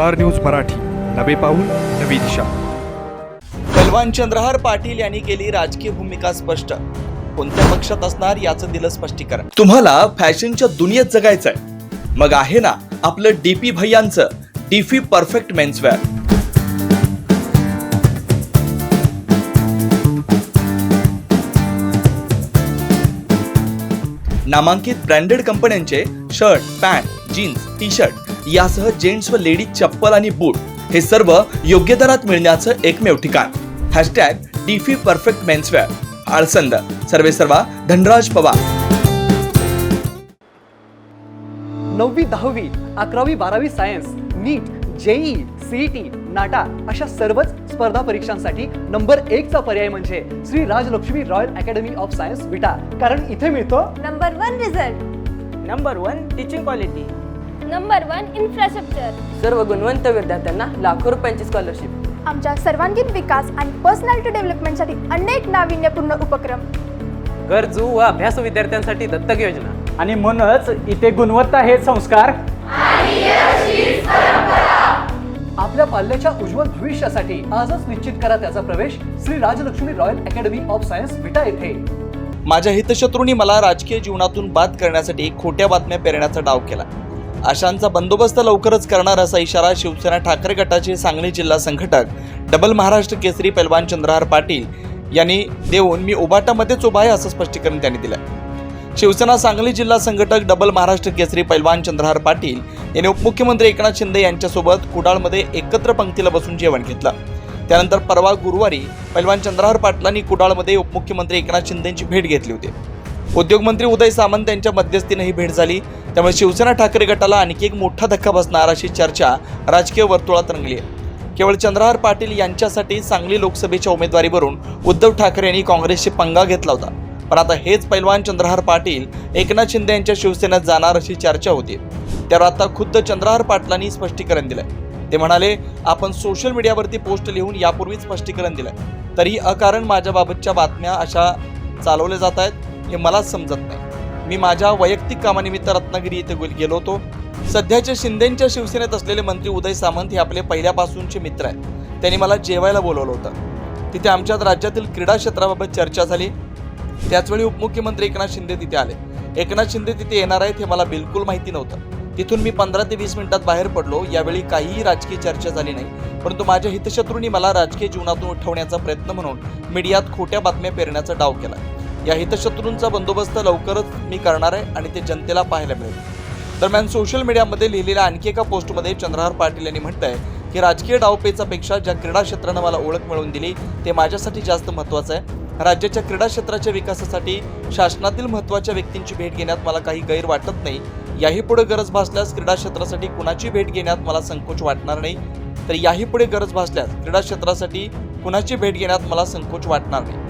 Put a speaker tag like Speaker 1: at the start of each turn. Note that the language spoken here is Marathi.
Speaker 1: Star news Marathi. नवे पाऊल नवी दिशा.
Speaker 2: बलवान चंद्रहार पाटील यांनी केली राजकीय भूमिका स्पष्ट. कोणत्या पक्षात असणार याचं दिलं स्पष्टीकरण. तुम्हाला फॅशनच्या दुनियेत जगायचंय. मग आहे ना आपलं डीपी भैयांचं डीफी परफेक्ट मेन्सवेअर नामांकित ब्रँडेड कंपन्यांचे shirt pant jeans T shirt यासह जेंट्स व लेडीज चप्पल आणि बूट हे सर्व योग्य दरात मिळण्याचं एकमेव ठिकाण. Hashtag DP perfect menswear. Alsand. सर्वे सर्वा धनराज पवार.
Speaker 3: नववी दहावी अकरावी बारावी science NEET JEE CET NATA अशा सर्वच स्पर्धा परीक्षांसाठी नंबर एकचा पर्याय म्हणजे Shri Rajlakshmi royal academy of science Vita. कारण इथे मिळतो
Speaker 4: number one result.
Speaker 5: Number one teaching quality
Speaker 4: number one infrastructure
Speaker 6: सर्व गुणवंत विद्यार्थ्यांना लाखो रुपयांची स्कॉलरशिप
Speaker 7: आमच्या सर्वांगीण विकास आणि पर्सनॅलिटी डेव्हलपमेंटसाठी अनेक नाविन्यपूर्ण उपक्रम.
Speaker 5: गरजू व अभ्यास विद्यार्थ्यांसाठी दत्तक योजना. आणि म्हणूनच इथे गुणवत्ता हे संस्कार.
Speaker 3: आपल्या पाल्याच्या उज्ज्वल भविष्यासाठी आजच निश्चित करा त्याचा प्रवेश Shri Rajlakshmi royal academy of science Vita येथे.
Speaker 2: माझ्या हितशत्रूंनी मला राजकीय जीवनातून बाद करण्यासाठी खोट्या बातम्या पेरण्याचा डाव केला. अशांचा बंदोबस्त लवकरच करणार असा इशारा शिवसेना ठाकरे गटाचे सांगली जिल्हा संघटक डबल महाराष्ट्र केसरी पैलवान चंद्रहार पाटील यांनी देऊन मी उबाटामध्येच उभा आहे असं स्पष्टीकरण त्यांनी दिलं शिवसेना सांगली जिल्हा संघटक डबल महाराष्ट्र केसरी पैलवान चंद्रहार पाटील यांनी उपमुख्यमंत्री एकनाथ शिंदे यांच्यासोबत कुडाळमध्ये एकत्र पंक्तीला बसून जेवण घेतलं. त्यानंतर परवा गुरुवारी पैलवान चंद्रहार पाटलांनी कुडाळमध्ये उपमुख्यमंत्री एकनाथ शिंदेची भेट घेतली होती. उद्योगमंत्री उदय सामंत यांच्या मध्यस्थीनं ही भेट झाली. त्यामुळे शिवसेना ठाकरे गटाला आणखी एक मोठा धक्का बसणार अशी चर्चा राजकीय वर्तुळात रंगली आहे. केवळ चंद्रहार पाटील यांच्यासाठी सांगली लोकसभेच्या उमेदवारीवरून उद्धव ठाकरे यांनी काँग्रेसशी पंगा घेतला होता. पण आता हेच पैलवान चंद्रहार पाटील एकनाथ शिंदे यांच्या शिवसेनेत जाणार अशी चर्चा होती. त्यावर आता खुद्द चंद्रहार पाटलांनी स्पष्टीकरण दिलंय. ते म्हणाले आपण सोशल मीडियावरती पोस्ट लिहून यापूर्वीच स्पष्टीकरण दिलंय. तरी अकारण माझ्याबाबतच्या बातम्या अशा चालवल्या जात आहेत हे मलाच समजत नाही. मी माझ्या वैयक्तिक कामानिमित्त रत्नागिरी इथे गेलो होतो. सध्याच्या शिंदेंच्या शिवसेनेत असलेले मंत्री उदय सामंत हे आपले पहिल्यापासूनचे मित्र आहेत. त्यांनी मला जेवायला बोलवलं होतं. तिथे आमच्यात राज्यातील क्रीडा क्षेत्राबाबत चर्चा झाली. त्याचवेळी उपमुख्यमंत्री एकनाथ शिंदे तिथे आले. एकनाथ शिंदे तिथे येणार आहेत हे मला बिलकुल माहिती नव्हतं. तिथून मी पंधरा ते वीस मिनिटात बाहेर पडलो. यावेळी काहीही राजकीय चर्चा झाली नाही. परंतु माझ्या हितशत्रूंनी मला राजकीय जीवनातून उठवण्याचा प्रयत्न म्हणून मीडियात खोट्या बातम्या पेरण्याचा डाव केला. या हितशत्रूंचा बंदोबस्त लवकरच मी करणार आहे आणि ते जनतेला पाहायला मिळेल. दरम्यान सोशल मीडियामध्ये लिहिलेल्या आणखी एका पोस्टमध्ये चंद्रहार पाटील यांनी म्हटलंय की राजकीय डावपेचापेक्षा ज्या क्रीडा क्षेत्रानं मला ओळख मिळवून दिली ते माझ्यासाठी जास्त महत्त्वाचं आहे. राज्याच्या क्रीडा क्षेत्राच्या विकासासाठी शासनातील महत्त्वाच्या व्यक्तींची भेट घेण्यात मला काही गैर वाटत नाही. याही पुढे गरज भासल्यास क्रीडा क्षेत्रासाठी कुणाची भेट घेण्यात मला संकोच वाटणार नाही. तर याही पुढे गरज भासल्यास क्रीडा क्षेत्रासाठी कुणाची भेट घेण्यात मला संकोच वाटणार नाही.